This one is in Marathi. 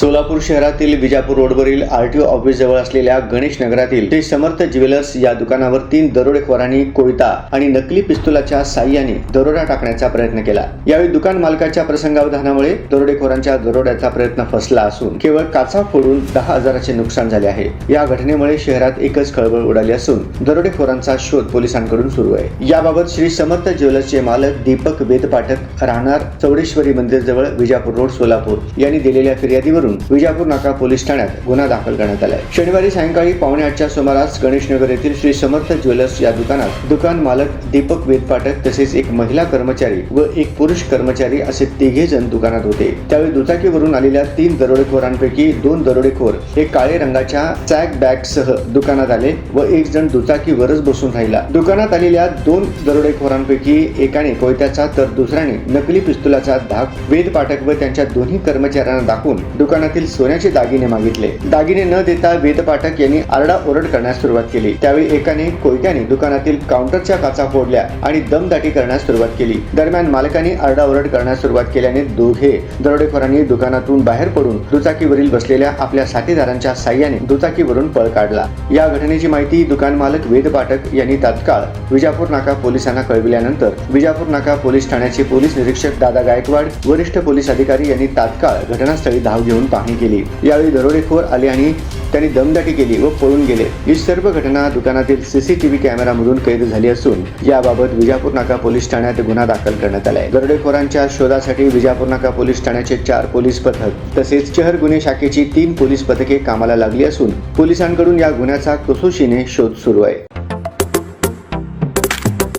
सोलापूर शहरातील विजापूर रोडवरील आरटीओ ऑफिस जवळ असलेल्या गणेश नगरातील श्री समर्थ ज्वेलर्स या दुकानावर तीन दरोडेखोरांनी कोयता आणि नकली पिस्तुलाच्या साह्याने दरोडा टाकण्याचा प्रयत्न केला. यावेळी दुकान मालकाच्या प्रसंगावधानामुळे दरोडेखोरांच्या दरोड्याचा प्रयत्न फसला असून केवळ काचा फोडून दहा हजाराचे नुकसान झाले आहे. या घटनेमुळे शहरात एकच खळबळ उडाली असून दरोडेखोरांचा शोध पोलिसांकडून सुरू आहे. याबाबत श्री समर्थ ज्वेलर्सचे मालक दीपक वेदपाठक राहणार चौडेश्वरी मंदिर जवळ विजापूर रोड सोलापूर यांनी दिलेल्या फिर्यादीवरून विजापूर नाका पोलीस ठाण्यात गुन्हा दाखल करण्यात आलाय. शनिवारी सायंकाळी पावणे आठच्या सुमारास गणेशनगर येथील श्री समर्थ ज्वेलर्स या दुकानात दुकान मालक दीपक वेदपाठक तसेच एक महिला कर्मचारी व एक पुरुष कर्मचारी असे तिघे जण दुकानात होते. त्यावेळी दुचाकीवरून आलेल्या तीन दरोडेखोरांपैकी दोन दरोडेखोर हे काळे रंगाच्या सॅक बॅग सह दुकानात आले व एक जण दुचाकीवरच बसून राहिला. दुकानात आलेल्या दोन दरोडेखोरांपैकी एकाने कोयत्याचा तर दुसऱ्याने नकली पिस्तुलाचा धाक वेद पाठक व त्यांच्या दोन्ही कर्मचाऱ्यांना दाखवून दुकान दुकानातील सोन्याचे दागिने मागितले. दागिने न देता वेदपाठक यांनी आरडाओरड करण्यास सुरुवात केली. त्यावेळी एकाने कोयत्याने दुकानातील काउंटरच्या काचा फोडल्या आणि दमदाटी करण्यास सुरुवात केली. दरम्यान मालकाने आरडाओरड करण्यास सुरुवात केल्याने दोघे दरोडेखोरांनी दुकानातून बाहेर पडून दुचाकीवरील बसलेल्या आपल्या साथीदारांच्या साह्याने दुचाकीवरून पळ काढला. या घटनेची माहिती दुकान मालक वेद पाठक यांनी तात्काळ विजापूर नाका पोलिसांना कळविल्यानंतर विजापूर नाका पोलीस ठाण्याचे पोलीस निरीक्षक दादा गायकवाड वरिष्ठ पोलीस अधिकारी यांनी तात्काळ घटनास्थळी धाव घेऊन पाहणी केली. यावेळी दरोडेखोर आले आणि त्यांनी दमदाटी केली व पळून गेले. ही सर्व घटना दुकानातील सीसीटीव्ही कॅमेरामधून कैद झाली असून याबाबत विजापूर नाका पोलीस ठाण्यात गुन्हा दाखल करण्यात आलाय. दरोडेखोरांच्या शोधासाठी विजापूर नाका पोलीस ठाण्याचे चार पोलीस पथक तसेच शहर गुन्हे शाखेची तीन पोलीस पथके कामाला लागली असून पोलिसांकडून या गुन्ह्याचा कसोशीने शोध सुरू आहे.